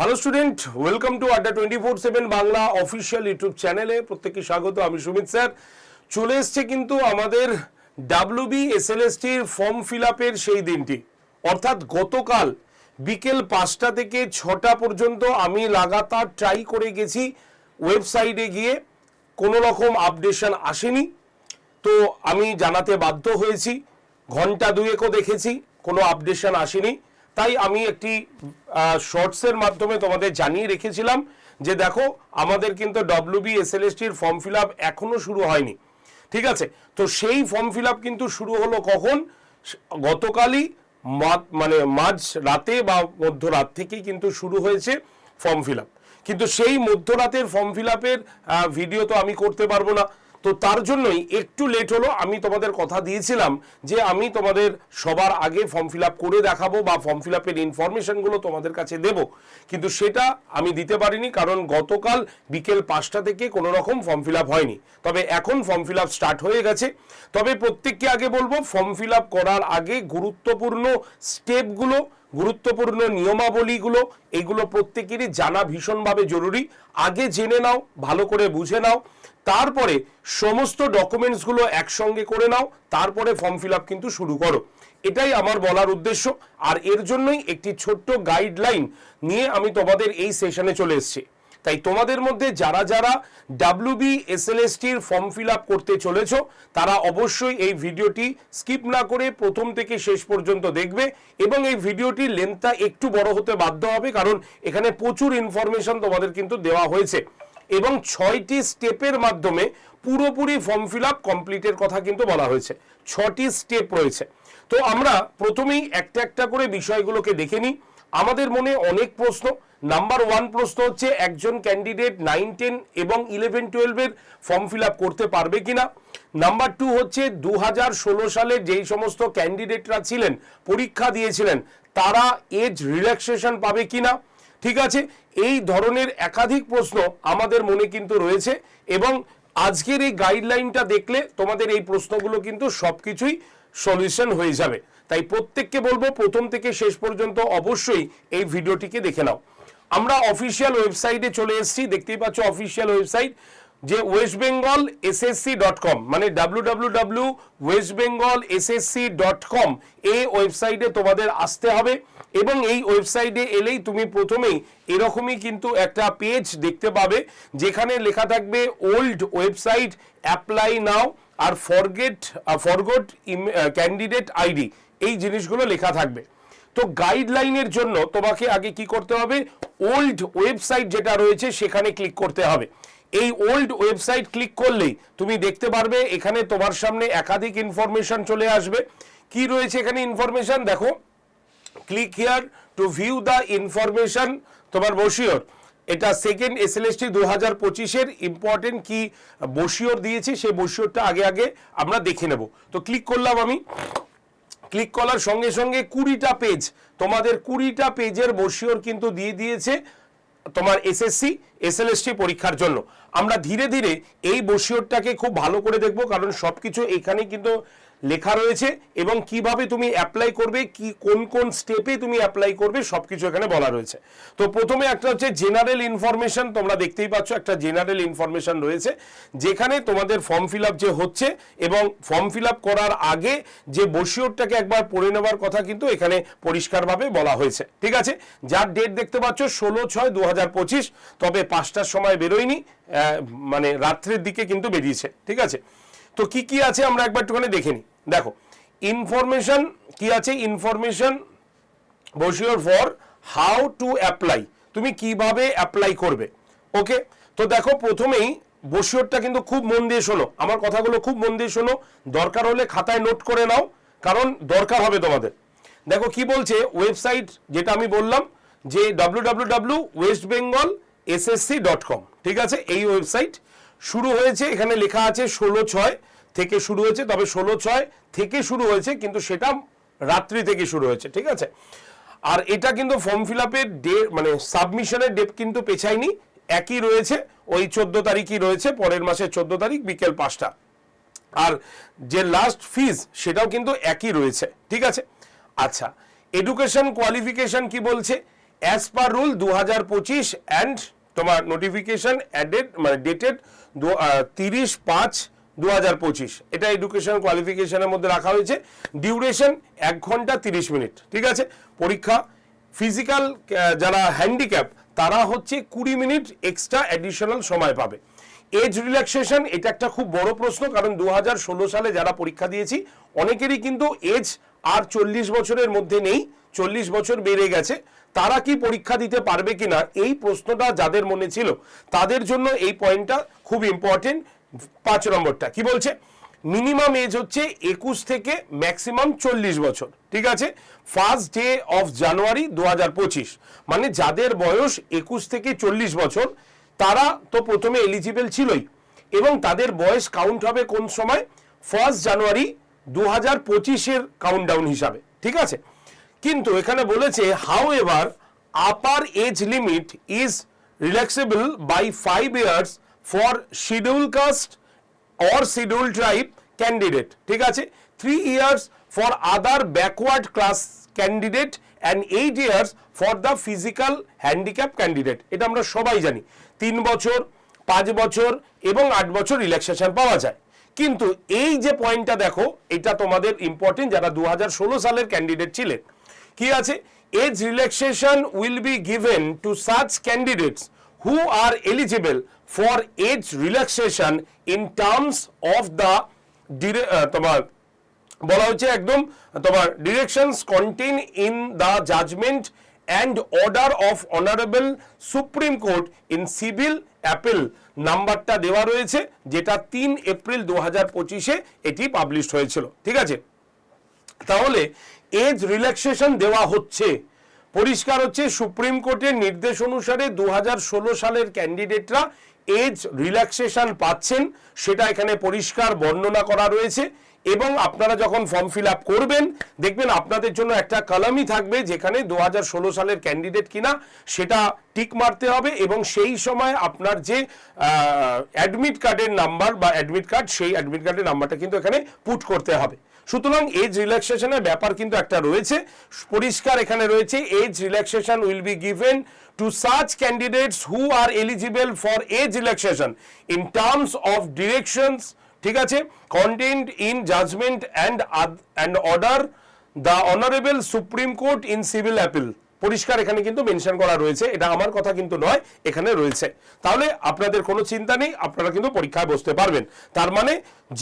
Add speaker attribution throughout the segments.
Speaker 1: Hello student welcome to Adda twenty four seven Bangla official YouTube চ্যানেলে প্রত্যেককে স্বাগত, আমি সুমিত স্যার। চলে এসছে কিন্তু আমাদের ডাব্লিউবি এসএলএসটির ফর্ম ফিল আপের সেই দিনটি। অর্থাৎ গতকাল বিকেল পাঁচটা থেকে ছটা পর্যন্ত আমি লাগাতার ট্রাই করে গেছি ওয়েবসাইটে গিয়ে। কোনো রকম আপডেশন আসেনি। তো আমি জানাতে বাধ্য হয়েছি। ঘণ্টা দুয়েকও দেখেছি, কোনো আপডেশন আসেনি। তাই আমি একটি শর্টসের মাধ্যমে তোমাদের জানিয়ে রেখেছিলাম যে দেখো, আমাদের কিন্তু ডব্লিউবি এসএলএসটির ফর্ম ফিল আপ এখনও শুরু হয়নি। ঠিক আছে? তো সেই ফর্ম ফিল আপ কিন্তু শুরু হলো কখন? গতকালই মানে মাঝ রাতে বা মধ্যরাত থেকেই কিন্তু শুরু হয়েছে ফর্ম ফিল আপ কিন্তু সেই মধ্যরাতের ফর্ম ফিল আপের ভিডিও তো আমি করতে পারব না। তো তার জন্যই একটু লেট হলো, আমি তোমাদের কথা দিয়েছিলাম যে আমি তোমাদের সবার আগে ফর্ম ফিল করে দেখাবো বা ফর্ম ফিল আপের ইনফরমেশনগুলো তোমাদের কাছে দেব। কিন্তু সেটা আমি দিতে পারিনি কারণ গতকাল বিকেল পাঁচটা থেকে কোনো রকম ফর্ম ফিল হয়নি। তবে এখন ফর্ম ফিল স্টার্ট হয়ে গেছে। তবে প্রত্যেককে আগে বলব ফর্ম ফিল করার আগে গুরুত্বপূর্ণ স্টেপগুলো গুরুত্বপূর্ণ নিয়মাবলীগুলো, এগুলো প্রত্যেকেরই জানা ভীষণভাবে জরুরি। আগে জেনে নাও, ভালো করে বুঝে নাও। তারপরে সমস্ত ডকুমেন্টসগুলো একসঙ্গে করে নাও, তারপরে ফর্ম ফিল কিন্তু শুরু করো। এটাই আমার বলার উদ্দেশ্য। আর এর জন্যই একটি ছোট্ট গাইডলাইন নিয়ে আমি তোমাদের এই সেশনে চলে এসেছি। তাই তোমাদের মধ্যে যারা যারা ডাব্লিউবি এসএলএসটির ফর্ম ফিল আপ করতে চলেছ, তারা অবশ্যই এই ভিডিওটি স্কিপ না করে প্রথম থেকে শেষ পর্যন্ত দেখবে এবং এই ভিডিওটির লেন্থটা একটু বড় হতে বাধ্য হবে কারণ এখানে প্রচুর ইনফরমেশন তোমাদের কিন্তু দেওয়া হয়েছে। এবং ছয়টি স্টেপের মাধ্যমে পুরোপুরি ফর্ম ফিল আপ কমপ্লিটের কথা কিন্তু বলা হয়েছে। ছটি স্টেপ রয়েছে। তো আমরা প্রথমেই একটা একটা করে বিষয়গুলোকে দেখে নিই। আমাদের মনে অনেক প্রশ্ন নাম্বার ওয়ান প্রশ্ন হচ্ছে, একজন ক্যান্ডিডেট নাইন টেন এবং ইলেভেন টুয়েলভের ফর্ম ফিল আপ করতে পারবে কিনা? নাম্বার টু হচ্ছে দু হাজার ষোলো সালে যেই সমস্ত ক্যান্ডিডেটরা ছিলেন, পরীক্ষা দিয়েছিলেন, তারা এজ রিল্যাক্সেশন পাবে কিনা? ঠিক আছে, এই ধরনের একাধিক প্রশ্ন আমাদের মনে কিন্তু রয়েছে এবং আজকের এই গাইডলাইনটা দেখলে তোমাদের এই প্রশ্নগুলো কিন্তু সবকিছুই সলিউশন হয়ে যাবে। তাই প্রত্যেককে বলব, প্রথম থেকে শেষ পর্যন্ত অবশ্যই এই ভিডিওটিকে দেখে নাও। আমরা অফিসিয়াল ওয়েবসাইটে চলে এসেছি, দেখতেই পাচ্ছ অফিসিয়াল ওয়েবসাইট যে West Bengal SSC dot com মানে W W W West Bengal SSC dot com এই ওয়েবসাইটে তোমাদের আসতে হবে এবং এই ওয়েবসাইটে এলেই তুমি প্রথমেই এরকমই কিন্তু একটা পেজ দেখতে পাবে, যেখানে লেখা থাকবে ওল্ড ওয়েবসাইট অ্যাপ্লাই নাও আর ফরগেট ফরগট ক্যান্ডিডেট আইডি এই জিনিসগুলো লেখা থাকবে। তো গাইডলাইনের জন্য তোমাকে আগে কি করতে হবে? ওল্ড ওয়েবসাইট যেটা রয়েছে সেখানে ক্লিক করতে হবে। এই ওল্ড ওয়েবসাইট ক্লিক করলেই তুমি দেখতে পারবে, এখানে তোমার সামনে একাধিক ইনফরমেশন চলে আসবে। কি রয়েছে এখানে ইনফরমেশন দেখো click here to view the information তোমার বসিওর এটা সেকেন্ড এসএলএসটি দু হাজার পঁচিশের ইম্পর্টেন্ট কি বসিওর দিয়েছি, সেই বসিওরটা আগে আগে আমরা দেখে নেব। তো ক্লিক করলাম আমি। ক্লিক করার সঙ্গে সঙ্গে কুড়িটা পেজ তোমাদের কুড়িটা পেজের বসিওর কিন্তু দিয়ে দিয়েছে তোমার এসএসসি এসএলএসটি পরীক্ষার জন্য। আমরা ধীরে ধীরে এই বসিওরটাকে খুব ভালো করে দেখব, কারণ সবকিছু এখানে কিন্তু লেখা রয়েছে এবং কীভাবে তুমি অ্যাপ্লাই করবে, কি, কোন কোন স্টেপে তুমি অ্যাপ্লাই করবে, সবকিছু এখানে বলা রয়েছে। তো প্রথমে একটা হচ্ছে জেনারেল ইনফরমেশন তোমরা দেখতেই পাচ্ছ একটা জেনারেল ইনফরমেশন রয়েছে, যেখানে তোমাদের ফর্ম ফিল যে হচ্ছে এবং ফর্ম ফিল করার আগে যে বসিওরটাকে একবার পড়ে নেওয়ার কথা কিন্তু এখানে পরিষ্কারভাবে বলা হয়েছে। ঠিক আছে? যার ডেট দেখতে পাচ্ছ ষোলো ছয় দু পঁচিশ, তবে পাঁচটার সময় বেরোয়নি মানে রাত্রের দিকে কিন্তু বেরিয়েছে। ঠিক আছে? তো কি কি আছে আমরা একবার একটুখানি দেখে নিই। দেখো ইনফরমেশন কি আছে? Information brochure for how to apply তুমি কীভাবে অ্যাপ্লাই করবে? ওকে তো দেখো, প্রথমেই বসিওরটা কিন্তু খুব মন দিয়ে শোনো। আমার কথাগুলো খুব মন দিয়ে শোনো। দরকার হলে খাতায় নোট করে নাও, কারণ দরকার হবে তোমাদের। দেখো, কি বলছে? ওয়েবসাইট যেটা আমি বললাম, যে W W W West Bengal SSC dot com ঠিক আছে? এই ওয়েবসাইট শুরু হয়েছে, এখানে লেখা আছে ষোলো ছয় থেকে শুরু হয়েছে, তবে ষোলো ছয় থেকে শুরু হয়েছে, কিন্তু সেটা রাত্রি থেকে শুরু হয়েছে, ঠিক আছে? আর এটা কিন্তু ফর্ম ফিল আপের ডে মানে সাবমিশনের ডেট কিন্তু পেছায়নি, একই রয়েছে, ওই চোদ্দ তারিখই রয়েছে, পরের মাসের চোদ্দ তারিখ, বিকেল পাঁচটা। আর যে লাস্ট ফিজ সেটাও কিন্তু একই রয়েছে, ঠিক আছে? আচ্ছা এডুকেশন কোয়ালিফিকেশন কি বলছে? অ্যাজ পার রুল দু হাজার পঁচিশ অ্যান্ড তোমার নোটিফিকেশন অ্যাডেড মানে ডেটেড তিরিশ পাঁচ দু হাজার পঁচিশ। এটা এডুকেশন কোয়ালিফিকেশনের মধ্যে রাখা হয়েছে। ডিউরেশন এক ঘণ্টা তিরিশ মিনিট। ঠিক আছে? পরীক্ষা ফিজিক্যাল যারা হ্যান্ডিক্যাপ তারা হচ্ছে কুড়ি মিনিট এক্সট্রা অ্যাডিশনাল সময় পাবে। এজ রিল্যাক্সেশন এটা একটা খুব বড় প্রশ্ন, কারণ দু হাজার ষোলো সালে যারা পরীক্ষা দিয়েছি, অনেকেরই কিন্তু এজ আর চল্লিশ বছরের মধ্যে নেই। চল্লিশ বছর বেড়ে গেছে। তারা কি পরীক্ষা দিতে পারবে কিনা, এই প্রশ্নটা যাদের মনে ছিল, তাদের জন্য এই পয়েন্টটা খুব ইম্পর্টেন্ট পাঁচ নম্বরটা, কি বলছে? মিনিমাম এজ হচ্ছে একুশ থেকে ম্যাক্সিমাম চল্লিশ বছর, ঠিক আছে? ফার্স্ট ডে অফ জানুয়ারি দু হাজার পঁচিশ মানে যাদের বয়স একুশ থেকে চল্লিশ বছর, তারা তো প্রথমে এলিজিবল ছিলই, এবং তাদের বয়স কাউন্ট হবে কোন সময়? ফার্স্ট জানুয়ারি দু হাজার পঁচিশের কাউন্টডাউন হিসাবে, ঠিক আছে? কিন্তু এখানে বলেছে however upper age limit is relaxable by five years for schedule caste or schedule tribe candidate ঠিক আছে? Three years for other backward class candidate and eight years for the physical handicap candidate এটা আমরা সবাই জানি। তিন বছর, পাঁচ বছর এবং আট বছর রিল্যাক্সেশন পাওয়া যায়। কিন্তু এই যে পয়েন্টটা দেখো, এটা তোমাদের ইম্পর্টেন্ট যারা দু হাজার ষোলো সালের ক্যান্ডিডেট ছিলেন। কি আছে? Age relaxation will be given to such candidates who are eligible relaxation in terms of the dire- uh, তোমার বলা হচ্ছে একদম তোমার directions contained in the judgment and order of honourable Supreme Court in civil appeal নাম্বারটা দেওয়া রয়েছে যেটা তিন এপ্রিল দু হাজার পঁচিশে এটি পাবলিশ হয়েছিল। ঠিক আছে? তাহলে এজ রিল্যাক্সেশন দেওয়া হচ্ছে। পরিষ্কার হচ্ছে সুপ্রিম কোর্টের নির্দেশ অনুসারে দু হাজার ষোলো সালের ক্যান্ডিডেটরা এজ রিল্যাক্সেশন পাচ্ছেন, সেটা এখানে পরিষ্কার বর্ণনা করা রয়েছে। এবং আপনারা যখন ফর্ম ফিল আপ করবেন, দেখবেন আপনাদের জন্য একটা কলামই থাকবে যেখানে দু হাজার ষোলো সালের ক্যান্ডিডেট কিনা, সেটা টিক মারতে হবে এবং সেই সময় আপনার যে অ্যাডমিট কার্ডের নাম্বার বা অ্যাডমিট কার্ড সেই অ্যাডমিট কার্ডের নাম্বারটা কিন্তু এখানে পুট করতে হবে। সুতরাং এজ রিল্যাক্সেশনের ব্যাপার কিন্তু একটা রয়েছে। পরিষ্কার এখানে রয়েছে age relaxation will be given to such candidates who are eligible for age relaxation in terms of directions ঠিক আছে? Contained in judgment and and order the honourable Supreme Court in civil appeal পরিষ্কার এখানে কিন্তু mention করা রয়েছে। এটা আমার কথা কিন্তু নয়, এখানে রয়েছে। তাহলে আপনাদের কোনো চিন্তা নেই, আপনারা কিন্তু পরীক্ষায় বসতে পারবেন। তার মানে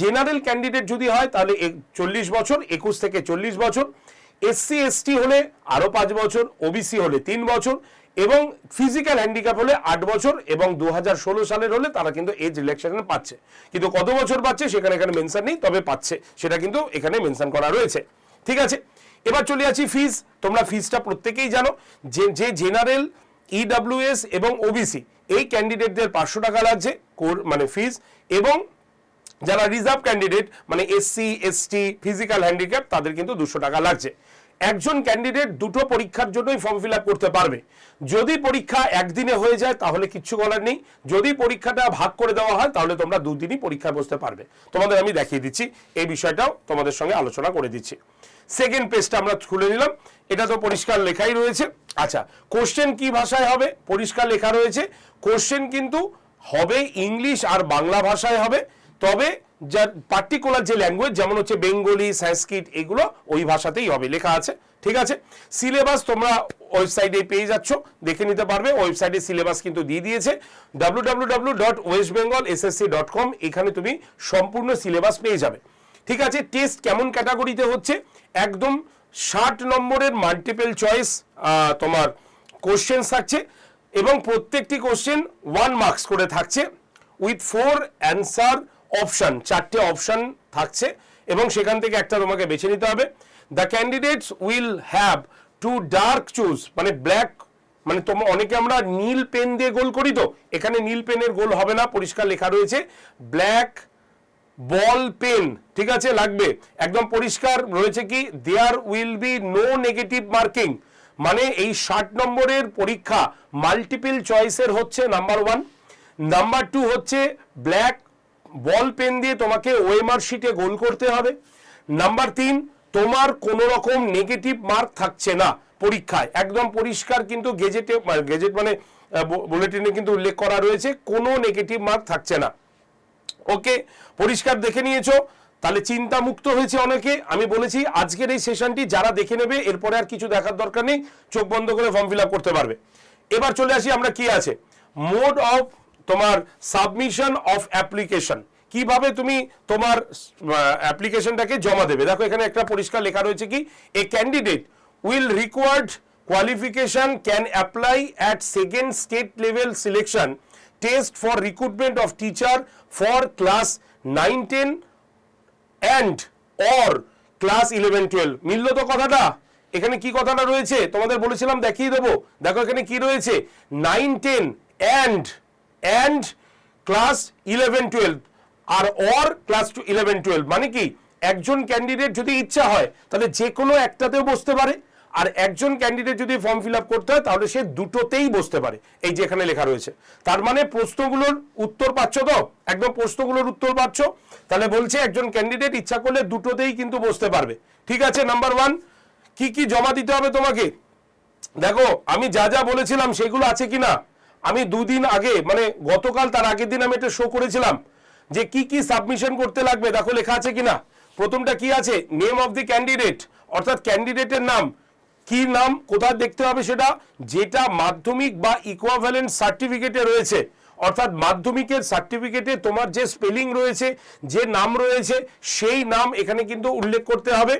Speaker 1: জেনারেল ক্যান্ডিডেট যদি হয়, তাহলে চল্লিশ বছর, একুশ থেকে চল্লিশ বছর। এসসি এসটি হলে আরও পাঁচ বছর ওবিসি হলে তিন বছর এবং ফিজিক্যাল হ্যান্ডিক্যাপ হলে আট বছর এবং দু হাজার ষোলো সালের হলে তারা কিন্তু এজ রিল্যাক্সেশন পাচ্ছে। কিন্তু কত বছর পাচ্ছে সেখানে এখানে মেনশন নেই, তবে পাচ্ছে। সেটা কিন্তু এখানে মেনশন করা রয়েছে। ঠিক আছে? এবার চলে আসি ফিজ তোমরা ফিজটা প্রত্যেকেই জানো। যে যে জেনারেল ইডাব্লিউএস এবং ওবিসি এই ক্যান্ডিডেটদের পাঁচশো টাকা লাগছে মানে ফিজ এবং যারা রিজার্ভ ক্যান্ডিডেট মানে এসসি এসটি ফিজিক্যাল হ্যান্ডিক্যাপ তাদের কিন্তু দুশো টাকা লাগছে। একজন ক্যান্ডিডেট দুটো পরীক্ষার জন্যই ফর্ম ফিল করতে পারবে। যদি পরীক্ষা একদিনে হয়ে যায়, তাহলে কিচ্ছু বলার নেই। যদি পরীক্ষাটা ভাগ করে দেওয়া হয়, তাহলে তোমরা দুদিনই পরীক্ষায় বসতে পারবে। তোমাদের আমি দেখিয়ে দিচ্ছি, এই বিষয়টাও তোমাদের সঙ্গে আলোচনা করে দিচ্ছি। সেকেন্ড পেজটা আমরা খুলে নিলাম। এটা তো পরিষ্কার লেখাই রয়েছে। আচ্ছা কোশ্চেন কি ভাষায় হবে? পরিষ্কার লেখা রয়েছে। কোশ্চেন কিন্তু হবে ইংলিশ আর বাংলা ভাষায় হবে। তবে যা পার্টিকুলার যে ল্যাঙ্গুয়েজ যেমন হচ্ছে বেঙ্গলি, সংস্কৃত, এগুলো ওই ভাষাতেই হবে, লেখা আছে। ঠিক আছে? সিলেবাস তোমরা ওয়েবসাইটে পেয়ে যাচ্ছ, দেখে নিতে পারবে। ওয়েবসাইটে সিলেবাস কিন্তু দিয়ে দিয়েছে। W W W dot West Bengal SSC dot com এখানে তুমি সম্পূর্ণ সিলেবাস পেয়ে যাবে। ঠিক আছে টেস্ট কেমন ক্যাটাগরিতে হচ্ছে? একদম ষাট নম্বরের মাল্টিপল চয়েস তোমার কোশ্চেন থাকছে এবং প্রত্যেকটি কোশ্চেন ওয়ান মার্কস করে থাকছে উইথ ফোর অ্যান্সার অপশন চারটে অপশান থাকছে এবং সেখান থেকে একটা তোমাকে বেছে নিতে হবে। The candidates will have to dark choose মানে ব্ল্যাক মানে তোমরা অনেকে আমরা নীল পেন দিয়ে গোল করি তো, এখানে নীল পেনের গোল হবে না, পরিষ্কার লেখা রয়েছে। ব্ল্যাক বল পেন, ঠিক আছে, লাগবে। একদম পরিষ্কার রয়েছে কি there will be no negative marking মানে এই ষাট নম্বরের পরীক্ষা মাল্টিপল চয়েসের হচ্ছে নাম্বার ওয়ান নাম্বার টু হচ্ছে ব্ল্যাক বল পেন দিয়ে তোমাকে ওয়েমার শিটে গোল করতে হবে। নাম্বার তিন, তোমার কোনো রকম নেগেটিভ মার্ক থাকছে না পরীক্ষায়। একদম পরিষ্কার কিন্তু গেজেটে গেজেট মানে বুলেটিনে কিন্তু উল্লেখ করা রয়েছে, কোনো নেগেটিভ মার্ক থাকছে না। ওকে পরিষ্কার দেখে নিয়েছো। তাহলে চিন্তা মুক্ত হয়েছে অনেকে। আমি বলেছি, আজকের এই সেশনটি যারা দেখে নেবে, এরপরে আর কিছু দেখার দরকার নেই, চোখ বন্ধ করে ফর্ম ফিল করতে পারবে। এবার চলে আসি আমরা কি আছে। মোড অফ তোমার সাবমিশন অফ অ্যাপ্লিকেশন। কীভাবে তুমি তোমার অ্যাপ্লিকেশনটাকে জমা দেবে? দেখো, এখানে একটা পরিষ্কার লেখা রয়েছে কি, a candidate will required qualification can apply at second state level selection test for recruitment of teacher for class 9 10 and or class eleven twelve মিলল তো কথাটা? এখানে কি কথাটা রয়েছে? তোমাদের বলেছিলাম দেখিয়ে দেবো। দেখো এখানে কি রয়েছে? Nine ten and and class eleven twelve R or class two eleven twelve মানে কি? একজন ক্যান্ডিডেট যদি ইচ্ছা হয়, তাহলে যে কোনো একটাতেও বসতে পারে। আর একজন ক্যান্ডিডেট যদি ফর্ম ফিল আপ করতে হয়, তাহলে সে দুটোতেই বসতে পারে। এই যে এখানে লেখা রয়েছে। তার মানে প্রশ্নগুলোর উত্তর পাচ্ছ তো? একদম প্রশ্নগুলোর উত্তর পাচ্ছ? তাহলে বলছে একজন ক্যান্ডিডেট ইচ্ছা করলে দুটোতেই কিন্তু বসতে পারবে। ঠিক আছে নাম্বার ওয়ান কি কি জমা দিতে হবে তোমাকে? দেখো, আমি যা যা বলেছিলাম সেগুলো আছে কিনা আমি দুদিন আগে মানে গতকাল তার আগের দিন আমি একটা শো করেছিলাম যে কি কি সাবমিশন করতে লাগবে। দেখো, লেখা আছে কিনা প্রথমটা কি আছে? নেম অফ দি ক্যান্ডিডেট অর্থাৎ ক্যান্ডিডেটের নাম। কি নাম, কোথায় দেখতে হবে সেটা, যেটা মাধ্যমিক বা ইকুয়াভ্যালেন্ট সার্টিফিকেটে রয়েছে। অর্থাৎ মাধ্যমিকের সার্টিফিকেটে তোমার যে স্পেলিং রয়েছে, যে নাম রয়েছে, সেই নাম এখানে কিন্তু উল্লেখ করতে হবে।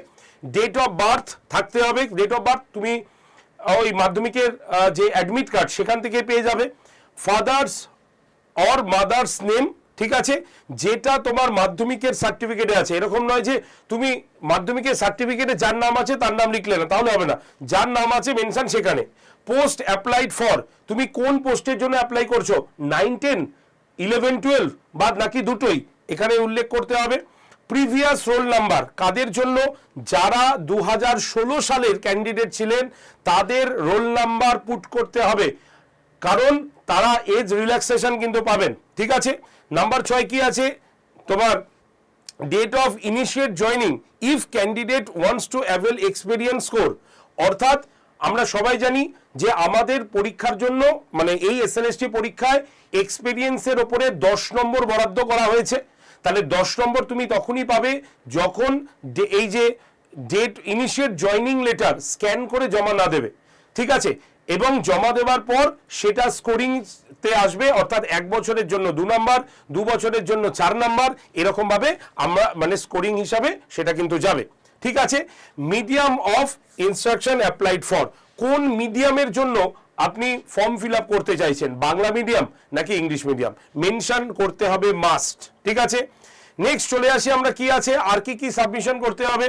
Speaker 1: ডেট অফ বার্থ থাকতে হবে। ডেট অফ বার্থ তুমি ওই মাধ্যমিকের যে অ্যাডমিট কার্ড সেখান থেকে পেয়ে যাবে। ফাদার্স অর মাদার্স নেম ঠিক আছে? যেটা তোমার মাধ্যমিকের সার্টিফিকেটে আছে। এরকম নয় যে তুমি মাধ্যমিকের সার্টিফিকেটে যার নাম আছে তার নাম লিখলে না, তাহলে হবে না। যার নাম আছে মেনশন সেখানে। পোস্ট অ্যাপ্লাইড ফর তুমি কোন পোস্টের জন্য অ্যাপ্লাই করছ? নাইন টেন ইলেভেন টুয়েলভ বা নাকি দুটোই। এখানে উল্লেখ করতে হবে। প্রিভিয়াস রোল নাম্বার কাদের জন্য? যারা দু হাজার ষোলো সালের ক্যান্ডিডেট ছিলেন, তাদের রোল নাম্বার পুট করতে হবে। কারণ তারা এজ রিল্যাক্সেশন কিন্তু পাবেন। ঠিক আছে? নাম্বার ছয় কি আছে? তোমার date of initiate joining if candidate wants to avail experience score অর্থাৎ আমরা সবাই জানি যে আমাদের পরীক্ষার জন্য মানে এই এসএলএসটি পরীক্ষায় এক্সপিরিয়েন্সের ওপরে দশ নম্বর বরাদ্দ করা হয়েছে। তাহলে দশ নম্বর তুমি তখনই পাবে যখন এই যে date initiate joining letter scan করে জমা না দেবে। ঠিক আছে? এবং জমা দেওয়ার পর সেটা স্কোরিংতে আসবে, অর্থাৎ এক বছরের জন্য দু নাম্বার, দু বছরের জন্য চার নাম্বার এরকম ভাবে আমরা মানে স্কোরিং হিসাবে সেটা কিন্তু যাবে। ঠিক আছে? Medium of instruction applied for কোন মিডিয়ামের জন্য আপনি ফর্ম ফিল আপ করতে চাইছেন? বাংলা মিডিয়াম নাকি ইংলিশ মিডিয়াম মেনশন করতে হবে মাস্ট ঠিক আছে? নেক্সট চলে আসি আমরা, কি আছে? আর কি কি সাবমিশন করতে হবে?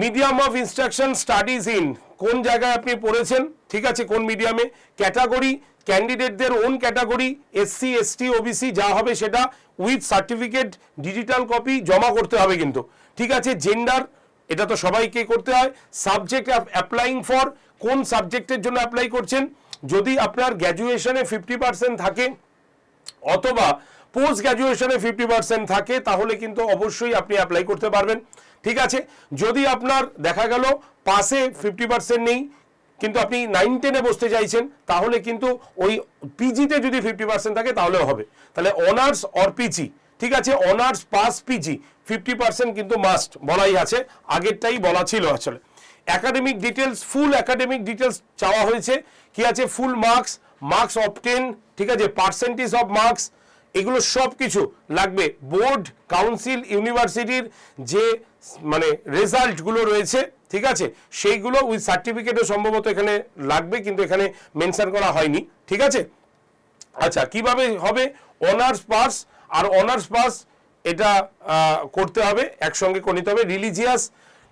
Speaker 1: Medium of instruction studies in কোন জায়গায় আপনি পড়েছেন? ঠিক আছে, কোন মিডিয়ামে category ক্যান্ডিডেটদের own category SC ST OBC যা হবে সেটা উইথ সার্টিফিকেট ডিজিটাল কপি জমা করতে হবে কিন্তু। ঠিক আছে জেন্ডার এটা তো সবাইকে করতে হয়। সাবজেক্ট অ্যাপ্লাইং ফর কোন সাবজেক্টের জন্য অ্যাপ্লাই করছেন? যদি আপনার গ্র্যাজুয়েশনে ফিফটি পার্সেন্ট থাকে, অথবা পোস্ট গ্র্যাজুয়েশনে ফিফটি পার্সেন্ট থাকে, তাহলে কিন্তু অবশ্যই আপনি অ্যাপ্লাই করতে পারবেন। ঠিক আছে? যদি আপনার, দেখা গেল, পাশে ফিফটি পার্সেন্ট নেই, কিন্তু আপনি নাইন টেনে বসতে চাইছেন, তাহলে কিন্তু ওই পিজিতে যদি ফিফটি পার্সেন্ট থাকে তাহলে হবে। তাহলে অনার্স অর পিজি ঠিক আছে? Honours pass PG fifty percent কিন্তু মাস্ট বলাই আছে। আগেরটাই বলা ছিল আসলে। Academic details full academic details চাওয়া হয়েছে। কি আছে? Full marks marks of ten ঠিক আছে? পার্সেন্টেজ অফ মার্কস এগুলো সব কিছু লাগবে। বোর্ড কাউন্সিল ইউনিভার্সিটির যে মানে রেজাল্টগুলো রয়েছে, ঠিক আছে? সেইগুলো উইথ সার্টিফিকেটও সম্ভবত এখানে লাগবে, কিন্তু এখানে মেনশন করা হয়নি, ঠিক আছে? আচ্ছা কীভাবে হবে? অনার্স পাস আর অনার্স পাস এটা করতে হবে, একসঙ্গে নিতে হবে রিলিজিয়াস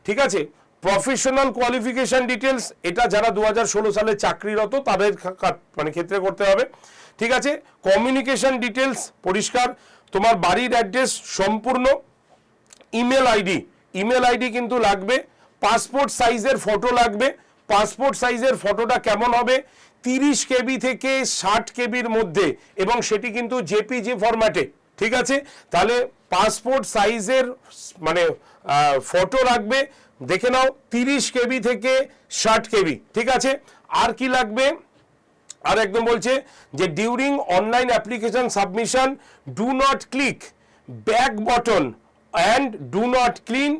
Speaker 1: ঠিক আছে? প্রফেশনাল কোয়ালিফিকেশন ডিটেলস এটা যারা দু হাজার ষোলো সালে চাকরিরত, তাদের মানে ক্ষেত্রে করতে হবে, ঠিক আছে? কমিউনিকেশন ডিটেলস পরিষ্কার, তোমার বাড়ির অ্যাড্রেস সম্পূর্ণ ইমেল আইডি ইমেল আইডি কিন্তু লাগবে পাসপোর্ট সাইজের ফটো লাগবে পাসপোর্ট সাইজের ফটোটা কেমন হবে, তিরিশ কেবি থেকে ষাট কেবির মধ্যে, এবং সেটি কিন্তু জেপিজি ফরম্যাটে ঠিক আছে? তাহলে পাসপোর্ট সাইজের মানে ফটো লাগবে, দেখে নাও, তিরিশ কেবি থেকে ষাট কেবি, ঠিক আছে? আর কি লাগবে? আর একদম বলছে যে during online application submission do not click back button and do not clean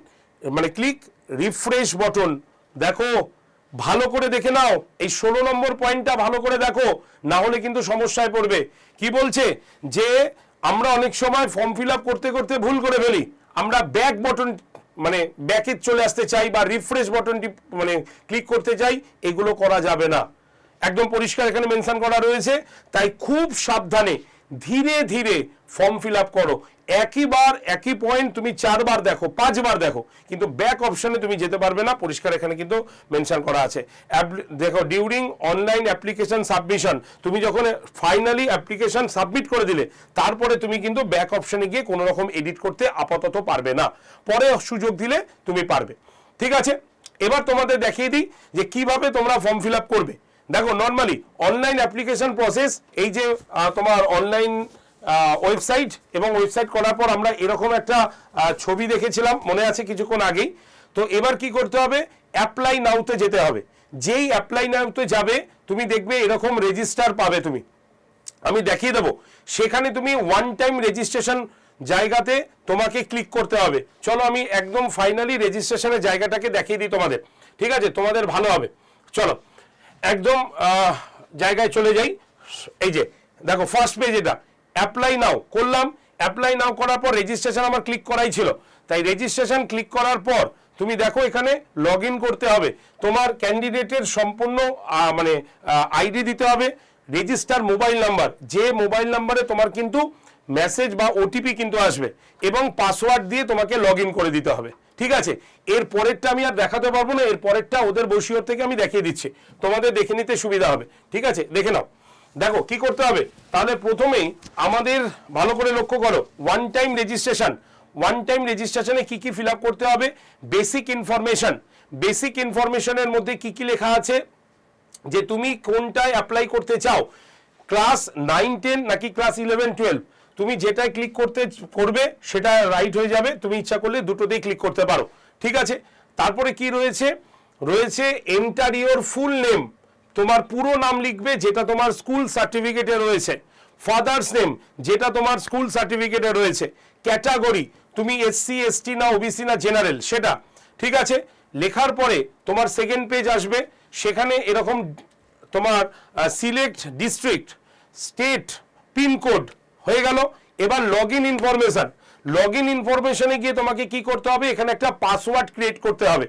Speaker 1: মানে ক্লিক রিফ্রেশ বটন দেখো, ভালো করে দেখে নাও, এই ষোলো নম্বর পয়েন্টটা ভালো করে দেখো, না হলে কিন্তু সমস্যায় পড়বে। কি বলছে? যে আমরা অনেক সময় ফর্ম ফিল করতে করতে ভুল করে ফেলি। আমরা ব্যাক বটন মানে ব্যাকে চলে আসতে চাই বা রিফ্রেশ বটনটি মানে ক্লিক করতে চাই, এগুলো করা যাবে না। একদম পরিষ্কার এখানে মেনশন করা রয়েছে। তাই খুব সাবধানে ধীরে ধীরে ফর্ম ফিল আপ করো। একইবার একই পয়েন্ট তুমি চারবার দেখো, পাঁচবার দেখো। কিন্তু ব্যাক অপশনে তুমি যেতে পারবে না, পরিষ্কার এখানে কিন্তু মেনশন করা আছে। দেখো ডিউরিং অনলাইন অ্যাপ্লিকেশন সাবমিশন তুমি যখন ফাইনালি অ্যাপ্লিকেশন সাবমিট করে দিলে, তারপরে তুমি কিন্তু ব্যাক অপশনে গিয়ে কোনো রকম এডিট করতে আপাতত পারবে না। পরে সুযোগ দিলে তুমি পারবে। ঠিক আছে? এবার তোমাদের দেখিয়ে দিই যে কীভাবে তোমরা ফর্ম ফিল আপ করবে। দেখো নর্মালি অনলাইন অ্যাপ্লিকেশন প্রসেস এই যে তোমার অনলাইন ওয়েবসাইট এবং ওয়েবসাইট করার পর আমরা এরকম একটা ছবি দেখেছিলাম, মনে আছে কিছুক্ষণ আগেই। তো এবার কি করতে হবে? অ্যাপ্লাই নাউতে যেতে হবে। যেই অ্যাপ্লাই নাউতে যাবে, তুমি দেখবে এরকম রেজিস্টার পাবে তুমি। আমি দেখিয়ে দেবো। সেখানে তুমি ওয়ান টাইম রেজিস্ট্রেশন জায়গাতে তোমাকে ক্লিক করতে হবে। চলো, আমি একদম ফাইনালি রেজিস্ট্রেশনের জায়গাটাকে দেখিয়ে দিই তোমাদের। ঠিক আছে? তোমাদের ভালো হবে। চলো। একদম জায়গায় চলে যাই। এই যে, দেখো ফার্স্ট পেজ এটা। অ্যাপ্লাই নাও করলাম। অ্যাপ্লাই নাও করার পর রেজিস্ট্রেশন আমার ক্লিক করাই ছিল। তাই রেজিস্ট্রেশন ক্লিক করার পর তুমি দেখো এখানে লগ করতে হবে। তোমার ক্যান্ডিডেটের সম্পূর্ণ মানে আইডি দিতে হবে। রেজিস্টার মোবাইল নাম্বার যে মোবাইল নাম্বারে তোমার কিন্তু মেসেজ বা ওটিপি কিন্তু আসবে। এবং পাসওয়ার্ড দিয়ে তোমাকে লগ করে দিতে হবে। ঠিক আছে? এর পরেরটা আমি আর দেখাতে পারব না, এর পরেরটা ওদের বসিওর থেকে আমি দেখিয়ে দিচ্ছি। তোমাদের দেখে নিতে সুবিধা হবে, ঠিক আছে? দেখে নাও। দেখো, কি করতে হবে? তাহলে প্রথমেই আমাদের ভালো করে লক্ষ্য করো one time registration one time রেজিস্ট্রেশনে কি কি ফিল করতে হবে? বেসিক ইনফরমেশন বেসিক ইনফরমেশনের মধ্যে কি কি লেখা আছে? যে তুমি কোনটায় অ্যাপ্লাই করতে চাও? ক্লাস নাইন টেন নাকি ক্লাস ইলেভেন টুয়েলভ তুমি যেটায় ক্লিক করতে করবে, সেটা রাইট হয়ে যাবে। তুমি ইচ্ছা করলে দুটোতেই ক্লিক করতে পারো। ঠিক আছে? তারপরে কি রয়েছে? রয়েছে এন্টার ইওর ফুল নেম তোমার পুরো নাম লিখবে, যেটা তোমার স্কুল সার্টিফিকেটে রয়েছে। ফাদার্স নেম যেটা তোমার স্কুল সার্টিফিকেটে রয়েছে। ক্যাটাগরি তুমি এসসি এসটি না ওবিসি না জেনারেল সেটা। ঠিক আছে? লেখার পরে তোমার সেকেন্ড পেজ আসবে। সেখানে এরকম তোমার সিলেক্ট ডিস্ট্রিক্ট স্টেট পিনকোড হয়ে গেল। এবার log in information log in ইনফরমেশনে গিয়ে তোমাকে কি করতে হবে? এখানে একটা পাসওয়ার্ড ক্রিয়েট করতে হবে।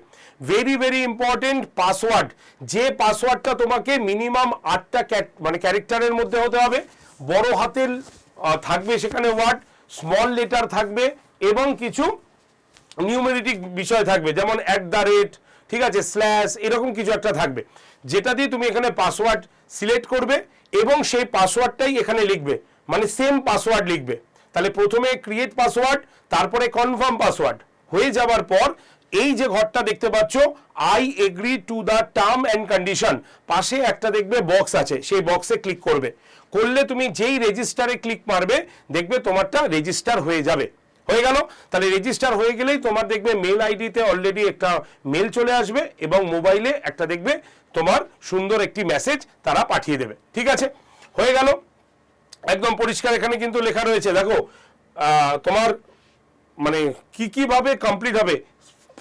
Speaker 1: ভেরি ভেরি ইম্পর্টেন্ট পাসওয়ার্ড যে পাসওয়ার্ডটা তোমাকে মিনিমাম আটটা মানে ক্যারেক্টারের মধ্যে হতে হবে, বড় হাতের থাকবে সেখানে ওয়ার্ড স্মল লেটার থাকবে এবং কিছু নিউমেরিটিক বিষয় থাকবে, যেমন অ্যাট দ্য রেট ঠিক আছে স্ল্যাশ এরকম কিছু একটা থাকবে। যেটা দিয়ে তুমি এখানে পাসওয়ার্ড সিলেক্ট করবে এবং সেই পাসওয়ার্ডটাই এখানে লিখবে। মানে সেম পাসওয়ার্ড লিখবে। তাহলে প্রথমে ক্রিয়েট পাসওয়ার্ড তারপরে কনফার্ম পাসওয়ার্ড হয়ে যাওয়ার পর এই যে ঘরটা দেখতে পাচ্ছ I agree to the term and condition পাশে একটা দেখবে বক্স আছে, সেই বক্সে ক্লিক করবে। করলে তুমি যেই রেজিস্টারে ক্লিক মারবে, দেখবে তোমারটা রেজিস্টার হয়ে যাবে। হয়ে গেল? তাহলে রেজিস্টার হয়ে গেলেই তোমার দেখবে মেল আইডিতে অলরেডি একটা মেল চলে আসবে এবং মোবাইলে একটা দেখবে তোমার সুন্দর একটি মেসেজ তারা পাঠিয়ে দেবে। ঠিক আছে? হয়ে গেল? একদম পরিষ্কার এখানে কিন্তু লেখা রয়েছে। দেখো তোমার মানে কি কীভাবে কমপ্লিট হবে?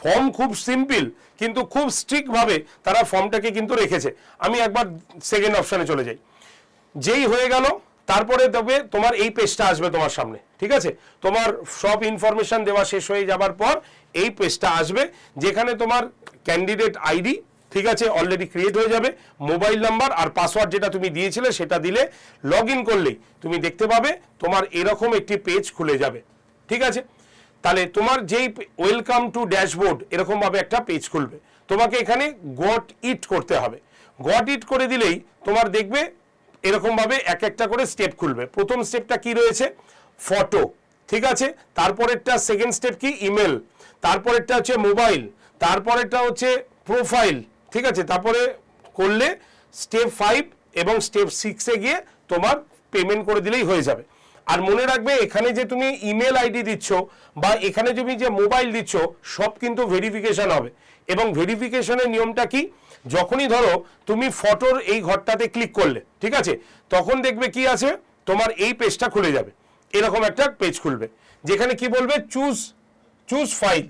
Speaker 1: ফর্ম খুব সিম্পল কিন্তু খুব স্ট্রিক্ট ভাবে তারা ফর্মটাকে কিন্তু রেখেছে। আমি একবার সেকেন্ড অপশনে চলে যাই। যেই হয়ে গেল, তারপরে তবে তোমার এই পেজটা আসবে তোমার সামনে, ঠিক আছে? তোমার সব ইনফরমেশন দেওয়া শেষ হয়ে যাবার পর এই পেজটা আসবে, যেখানে তোমার ক্যান্ডিডেট আইডি ঠিক আছে অলরেডি ক্রিয়েট হয়ে যাবে। মোবাইল নাম্বার আর পাসওয়ার্ড যেটা তুমি দিয়েছিলে সেটা দিলে লগ ইন করলেই তুমি দেখতে পাবে তোমার এরকম একটি পেজ খুলে যাবে। ঠিক আছে? তাহলে তোমার যেই ওয়েলকাম টু ড্যাশবোর্ড এরকমভাবে একটা পেজ খুলবে। তোমাকে এখানে গট ইট করতে হবে। গট ইট করে দিলেই তোমার দেখবে এরকমভাবে এক একটা করে স্টেপ খুলবে। প্রথম স্টেপটা কি রয়েছে? ফটো ঠিক আছে? তারপরেরটা সেকেন্ড স্টেপ কি? ইমেল তারপরেরটা হচ্ছে মোবাইল তারপরেরটা হচ্ছে প্রোফাইল ঠিক আছে? তারপরে করলে স্টেপ ফাইভ এবং স্টেপ সিক্সে গিয়ে তোমার পেমেন্ট করে দিলেই হয়ে যাবে। আর মনে রাখবে, এখানে যে তুমি ইমেল আইডি দিচ্ছ বা এখানে তুমি যে মোবাইল দিচ্ছ, সব কিন্তু ভেরিফিকেশন হবে। এবং ভেরিফিকেশনের নিয়মটা কি? যখনই ধরো তুমি ফটোর এই ঘরটাতে ক্লিক করলে, ঠিক আছে? তখন দেখবে কি আছে? তোমার এই পেজটা খুলে যাবে। এরকম একটা পেজ খুলবে। যেখানে কি বলবে? চুজ চুজ ফাইল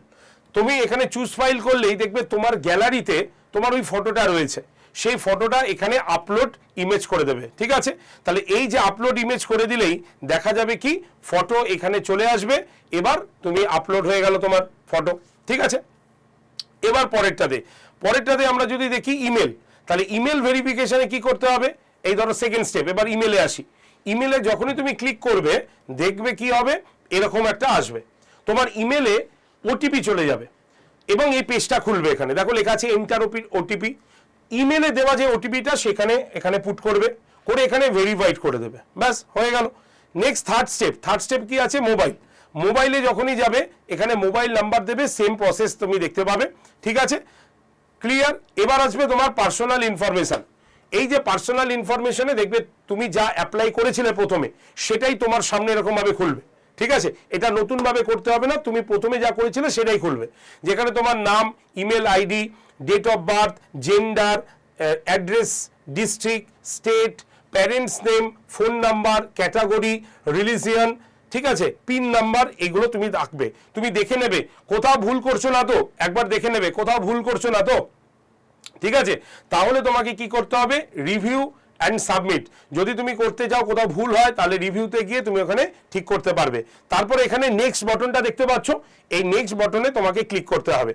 Speaker 1: তুমি এখানে চুজ ফাইল করলেই দেখবে তোমার গ্যালারিতে তোমার ওই ফটোটা রয়েছে। সেই ফটোটা এখানে আপলোড ইমেজ করে দেবে, ঠিক আছে? তাহলে এই যে আপলোড ইমেজ করে দিলেই দেখা যাবে কি ফটো এখানে চলে আসবে, এবার তুমি আপলোড হয়ে গেল তোমার ফটো ঠিক আছে? এবার পরেরটাতে পরেরটাতে আমরা যদি দেখি ইমেল তাহলে ইমেল ভেরিফিকেশানে কি করতে হবে? এই ধরো সেকেন্ড স্টেপ এবার ইমেলে আসি। ইমেলে যখনই তুমি ক্লিক করবে, দেখবে কি হবে? এরকম একটা আসবে। তোমার ইমেলে ওটিপি চলে যাবে। এবং এই পেজটা খুলবে এখানে। দেখো লেখা আছে এন্টার ওটিপি ইমেলে দেওয়া যে ওটিপিটা সেখানে, এখানে পুট করবে, করে এখানে ভেরিফাইড করে দেবে। ব্যাস, হয়ে গেল। Next third step third step কি আছে? মোবাইল মোবাইলে যখনই যাবে, এখানে মোবাইল নাম্বার দেবে সেম প্রসেস তুমি দেখতে পাবে। ঠিক আছে? ক্লিয়ার এবার আসবে তোমার পার্সোনাল ইনফরমেশন এই যে পার্সোনাল ইনফরমেশনে দেখবে, তুমি যা অ্যাপ্লাই করেছিলে প্রথমে, সেটাই তোমার সামনে এরকমভাবে খুলবে। ঠিক আছে? এটা নতুন ভাবে করতে হবে না, তুমি প্রথমে যা করেছিলে সেটাই খুলবে যেখানে তোমার নাম, email ID, date of birth, gender address, district, state, parents name, phone number, category, religion, ঠিক আছে? পিন নাম্বার, এগুলো তুমি রাখবে। তুমি দেখে নেবে। কোথাও ভুল করছ না তো? একবার দেখে নেবে। কোথাও ভুল করছ না তো? ঠিক আছে? তাহলে তোমাকে কি করতে হবে? রিভিউ অ্যান্ড সাবমিট যদি তুমি করতে যাও, কোথাও ভুল হয়, তাহলে রিভিউতে গিয়ে তুমি ওখানে ঠিক করতে পারবে। তারপর এখানে নেক্সট বটনটা দেখতে পাচ্ছ। এই নেক্সট বটনে তোমাকে ক্লিক করতে হবে।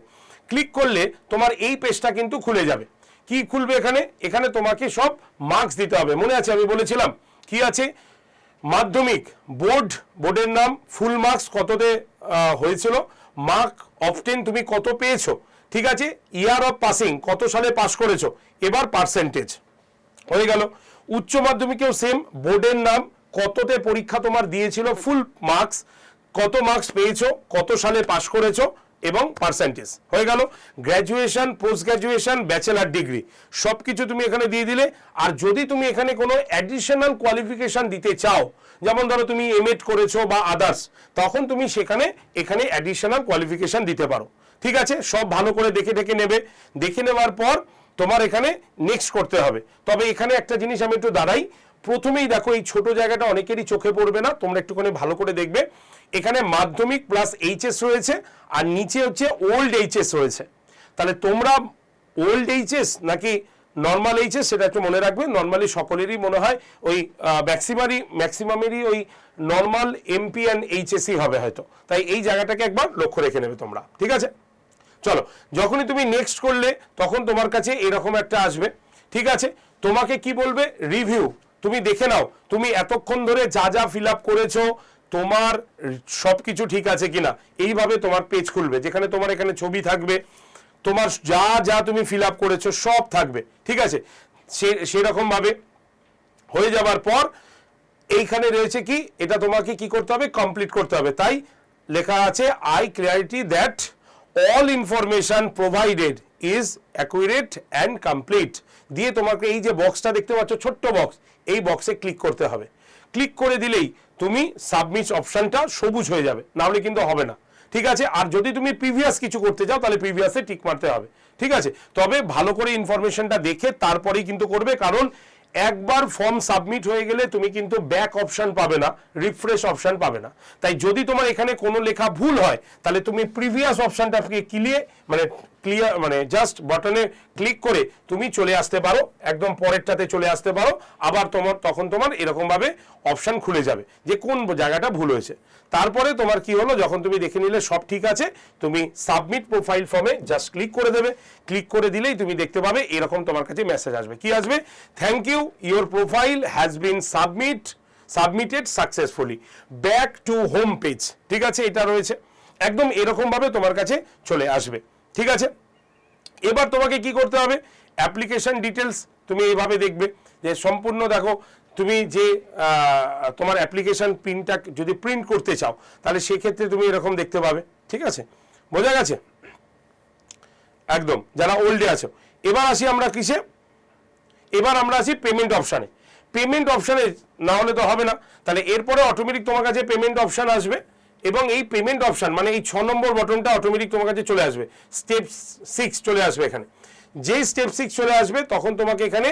Speaker 1: ক্লিক করলে তোমার এই পেজটা কিন্তু খুলে যাবে। কি খুলবে এখানে? এখানে তোমাকে সব মার্কস দিতে হবে। মনে আছে, আমি বলেছিলাম। কি আছে? মাধ্যমিক বোর্ড। বোর্ডের নাম ফুল মার্কস কততে হয়েছিল? মার্ক অফ টেন তুমি কত পেয়েছ? ঠিক আছে? ইয়ার অফ পাসিং কত সালে পাস করেছ? এবার পার্সেন্টেজ হয়ে গেল। উচ্চ মাধ্যমিকেও সেম বোর্ডের নাম, কততে পরীক্ষা তোমার দিয়েছিল ফুল মার্কস কত মার্কস পেয়েছ, কত সালে পাশ করেছ এবং পার্সেন্টেজ হয়ে গেল। Graduation post graduation bachelor degree সব কিছু তুমি এখানে দিয়ে দিলে। আর যদি তুমি এখানে কোনো অ্যাডিশনাল কোয়ালিফিকেশন দিতে চাও, যেমন ধরো তুমি এম এড করেছ বা আদার্স তখন তুমি সেখানে, এখানে অ্যাডিশনাল কোয়ালিফিকেশন দিতে পারো। ঠিক আছে? সব ভালো করে দেখে দেখে নেবে। দেখে নেওয়ার পর তোমার এখানে নেক্সট করতে হবে। তবে এখানে একটা জিনিস আমি একটু দাঁড়াই। প্রথমেই দেখো এই ছোট জায়গাটা অনেকেরই চোখে পড়বে না, তোমরা একটুখানি ভালো করে দেখবে। এখানে মাধ্যমিক প্লাস এইচএস রয়েছে, আর নিচে হচ্ছে ওল্ড এইচএস রয়েছে। তাহলে তোমরা ওল্ড এইচএস নাকি নর্মাল এইচএস সেটা একটু মনে রাখবে। নর্মালি সকলেরই মনে হয় ওই ম্যাক্সিমারই ম্যাক্সিমামেরই ওই নর্মাল এমপি অ্যান্ড এইচএসই হবে হয়তো। তাই এই জায়গাটাকে একবার লক্ষ্য রেখে নেবে তোমরা। ঠিক আছে? চলো, যখনই তুমি নেক্সট করলে, তখন তোমার কাছে এরকম একটা আসবে। ঠিক আছে? তোমাকে কি বলবে? রিভিউ তুমি দেখে নাও, তুমি এতক্ষণ ধরে যা যা ফিল আপ করেছ, তোমার সব কিছু ঠিক আছে কিনা? এইভাবে তোমার পেজ খুলবে, যেখানে তোমার এখানে ছবি থাকবে, তোমার যা যা তুমি ফিল আপ করেছ, সব থাকবে। ঠিক আছে? সে সেরকম ভাবে হয়ে যাবার পর, এইখানে রয়েছে কি? এটা তোমাকে কি করতে হবে? কমপ্লিট করতে হবে। তাই লেখা আছে I clarity that all information provided is accurate and complete দিয়ে তোমাকে এই যে বক্সটা দেখতে পাচ্ছ, ছোট্ট বক্স এই বক্সে ক্লিক করতে হবে। ক্লিক করে দিলেই তুমি সাবমিট অপশনটা সবুজ হয়ে যাবে নাহলে কিন্তু হবে না। ঠিক আছে? আর যদি তুমি প্রিভিয়াস কিছু করতে যাও, তাহলে প্রিভিয়াসে টিক মারতে হবে। ঠিক আছে? তবে ভালো করে ইনফরমেশনটা দেখে তারপরেই কিন্তু করবে, কারণ একবার ফর্ম সাবমিট হয়ে গেলে তুমি কিন্তু ব্যাক অপশন পাবে না রিফ্রেশ অপশন পাবে না। তাই যদি তোমার এখানে কোনো লেখা ভুল হয়, তাহলে তুমি প্রিভিয়াস অপশনটাকে ক্লিয়ে মানে ক্লিয়ার মানে জাস্ট বাটনে ক্লিক করে তুমি চলে আসতে পারো, একদম পরেরটাতে চলে আসতে পারো, আবার তোমার, তখন তোমার এরকমভাবে অপশান খুলে যাবে যে কোন জায়গাটা ভুল হয়েছে। তারপরে তোমার কি হলো, যখন তুমি দেখে নিলে সব ঠিক আছে, তুমি সাবমিট প্রোফাইল ফর্মে জাস্ট ক্লিক করে দেবে। ক্লিক করে দিলেই তুমি দেখতে পাবে, এরকম তোমার কাছে মেসেজ আসবে। কি আসবে? Thank you your profile has been submit submitted successfully back to home page ঠিক আছে? এটা রয়েছে। একদম এরকমভাবে তোমার কাছে চলে আসবে। ঠিক আছে? এবার তোমাকে কি করতে হবে? অ্যাপ্লিকেশন ডিটেলস তুমি এইভাবে দেখবে। যে সম্পূর্ণ দেখো, তুমি যে তোমার অ্যাপ্লিকেশন প্রিন্টটা যদি প্রিন্ট করতে চাও, তাহলে সেক্ষেত্রে তুমি এরকম দেখতে পাবে। ঠিক আছে? বোঝা গেছে? একদম। যারা ওল্ডে আছো। এবার আসি আমরা কিসে? এবার আমরা আসি পেমেন্ট অপশানে পেমেন্ট অপশানে না হলে তো হবে না। তাহলে এরপরে অটোমেটিক তোমার কাছে পেমেন্ট অপশান আসবে। এবং এই পেমেন্ট অপশান মানে এই ছ নম্বর বটনটা অটোমেটিক তোমার কাছে চলে আসবে। স্টেপ সিক্স চলে আসবে এখানে। যেই স্টেপ সিক্স চলে আসবে, তখন তোমাকে এখানে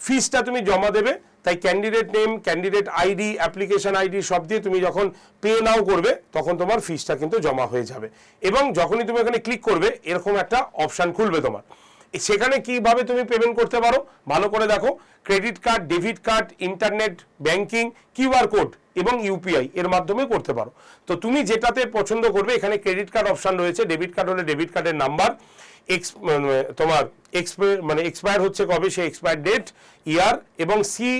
Speaker 1: ফিসটা তুমি জমা দেবে। তাই candidate name candidate ID application ID সব দিয়ে তুমি যখন পে নাও করবে, তখন তোমার ফিসটা কিন্তু জমা হয়ে যাবে। এবং যখনই তুমি এখানে ক্লিক করবে, এরকম একটা অপশান খুলবে তোমার। সেখানে কীভাবে তুমি পেমেন্ট করতে পারো? ভালো করে দেখো। Credit card debit card internet banking QR code এবং ইউপিআই এর মাধ্যমে করতে পারো। তো তুমি যেটাতে পছন্দ করবে, এখানে ক্রেডিট কার্ড অপশান রয়েছে। ডেবিট কার্ড হলে ডেবিট কার্ডের নাম্বার এক্স তোমার এক্সপায়ার মানে এক্সপায়ার হচ্ছে কবে? সে এক্সপায়ার ডেট ইয়ার এবং সি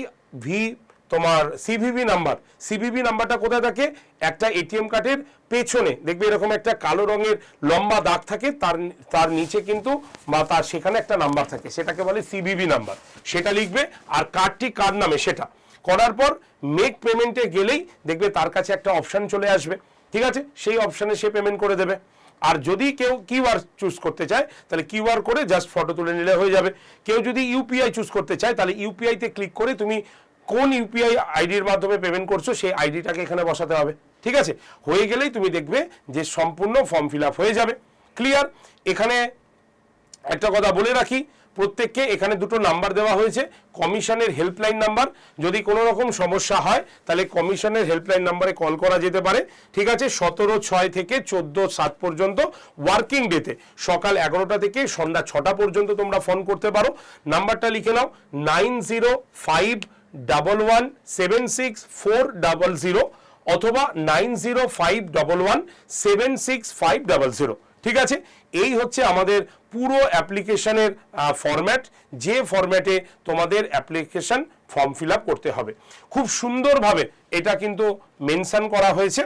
Speaker 1: ভি তোমার সিভিভি নাম্বার সিভিভি নাম্বারটা কোথায় থাকে? একটা এটিএম কার্ডের পেছনে। দেখবে এরকম একটা কালো রঙের লম্বা দাগ থাকে, তার তার নিচে কিন্তু বা তার সেখানে একটা নাম্বার থাকে। সেটাকে বলে সিভিভি নাম্বার সেটা লিখবে, আর কার্ডটি কার নামে? সেটা। করার পর মেক পেমেন্টে গেলেই দেখবে তার কাছে একটা অপশন চলে আসবে। ঠিক আছে? সেই অপশানে সে পেমেন্ট করে দেবে। আর যদি কেউ কিউআর চুজ করতে চায়, তাহলে কিউআর করে জাস্ট ফটো তুলে নিলে হয়ে যাবে। কেউ যদি ইউপিআই চুজ করতে চায়, তাহলে ইউপিআইতে ক্লিক করে তুমি কোন ইউপিআই আইডির মাধ্যমে পেমেন্ট করছ, সেই আইডিটাকে এখানে বসাতে হবে। ঠিক আছে? হয়ে গেলেই তুমি দেখবে যে সম্পূর্ণ ফর্ম ফিল হয়ে যাবে। ক্লিয়ার এখানে একটা কথা বলে রাখি, প্রত্যেককে এখানে দুটো নাম্বার দেওয়া হয়েছে কমিশনের হেল্পলাইন নাম্বার যদি কোনো রকম সমস্যা হয়, তাহলে কমিশনের হেল্পলাইন নাম্বারে কল করা যেতে পারে। ঠিক আছে? সতেরো ছয় থেকে চোদ্দ সাত পর্যন্ত ওয়ার্কিং ডেতে সকাল এগারোটা থেকে সন্ধ্যা ছটা পর্যন্ত তোমরা ফোন করতে পারো। নাম্বারটা লিখে নাও nine zero five double one seven six four double zero অথবা nine zero five double one seven six five double zero ঠিক আছে? এই হচ্ছে আমাদের পুরো অ্যাপ্লিকেশনের ফরম্যাট যে ফরম্যাটে তোমাদের অ্যাপ্লিকেশন ফর্ম ফিল করতে হবে। খুব সুন্দরভাবে এটা কিন্তু মেনশান করা হয়েছে।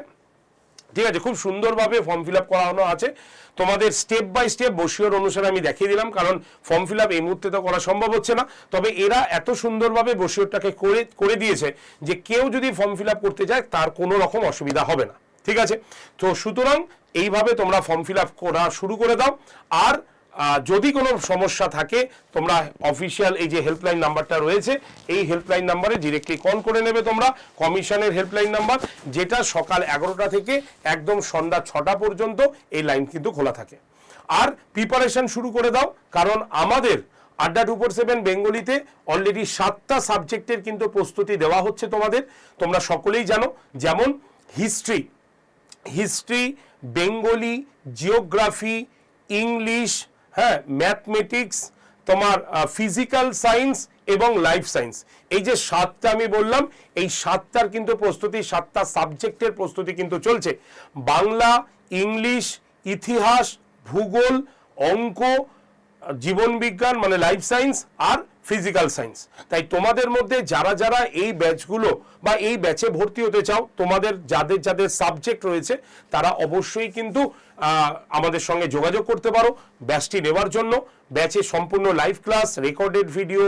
Speaker 1: ঠিক আছে, খুব সুন্দরভাবে ফর্ম ফিল আপ করানো আছে। তোমাদের স্টেপ বাই স্টেপ বসিওর অনুসারে আমি দেখিয়ে দিলাম, কারণ ফর্ম ফিল আপ এই মুহূর্তে তো করা সম্ভব হচ্ছে না। তবে এরা এত সুন্দরভাবে বসিওরটাকে করে করে দিয়েছে যে কেউ যদি ফর্ম ফিল আপ করতে যায়, তার কোনো রকম অসুবিধা হবে না। ঠিক আছে? তো সুতরাং এইভাবে তোমরা ফর্ম ফিল আপ করা শুরু করে দাও। আর যদি কোনো সমস্যা থাকে, তোমরা অফিসিয়াল এই যে হেল্পলাইন নাম্বারটা রয়েছে, এই হেল্পলাইন নাম্বারে ডিরেক্টলি কল করে নেবে তোমরা কমিশনের হেল্পলাইন নাম্বার যেটা সকাল এগারোটা থেকে একদম সন্ধ্যা ছটা পর্যন্ত এই লাইন কিন্তু খোলা থাকে। আর প্রিপারেশন শুরু করে দাও, কারণ আমাদের আড্ডা টু ফোর সেভেন বেঙ্গলিতে অলরেডি সাতটা সাবজেক্টের কিন্তু প্রস্তুতি দেওয়া হচ্ছে তোমাদের। তোমরা সকলেই জানো, যেমন history history Bengali geography English হ্যাঁ ম্যাথমেটিক্স তোমার ফিজিক্যাল সায়েন্স এবং লাইফ সায়েন্স এই যে সাতটা আমি বললাম, এই সাতটার কিন্তু প্রস্তুতি, সাতটা সাবজেক্টের প্রস্তুতি কিন্তু চলছে। বাংলা, ইংলিশ, ইতিহাস, ভূগোল, অঙ্ক, জীবন বিজ্ঞান মানে লাইফ সায়েন্স আর ফিজিক্যাল সায়েন্স তাই তোমাদের মধ্যে যারা যারা এই ব্যাচগুলো বা এই ব্যাচে ভর্তি হতে চাও, তোমাদের যাদের যাদের সাবজেক্ট রয়েছে, তারা অবশ্যই কিন্তু আমাদের সঙ্গে যোগাযোগ করতে পারো। ব্যাচটি নেওয়ার জন্য ব্যাচে সম্পূর্ণ live class recorded video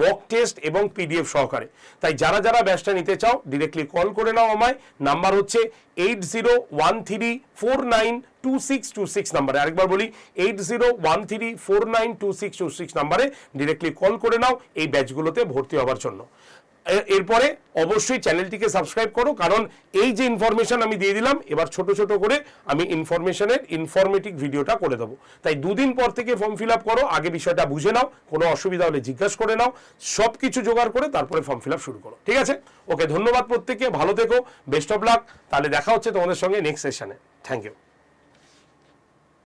Speaker 1: mock test এবং পিডিএফ সহকারে। তাই যারা যারা ব্যাচটা নিতে চাও ডিরেক্টলি কল করে নাও আমায়। নাম্বার হচ্ছে eight zero one three four nine two six two six নাম্বারে আরেকবার বলি eight zero one three four nine two six two six নাম্বারে ডিরেক্টলি কল করে নাও এই ব্যাচগুলোতে ভর্তি হওয়ার জন্য। এরপরে অবশ্যই চ্যানেলটিকে সাবস্ক্রাইব করো, কারণ এই যে ইনফরমেশন আমি দিয়ে দিলাম, এবার ছোট ছোট করে আমি ইনফরমেশনের ইনফরমেটিভ ভিডিওটা করে দেবো। তাই দুদিন পর থেকে ফর্ম ফিল আপ করো, আগে বিষয়টা বুঝে নাও, কোনো অসুবিধা হলে জিজ্ঞাসা করে নাও সব কিছু জোগাড় করে তারপরে ফর্ম ফিল আপ শুরু করো। ঠিক আছে? ওকে, ধন্যবাদ প্রত্যেককে, ভালো থেকো বেস্ট অফ লাক তাহলে দেখা হচ্ছে তোমাদের সঙ্গে নেক্সট সেশনে থ্যাংক ইউ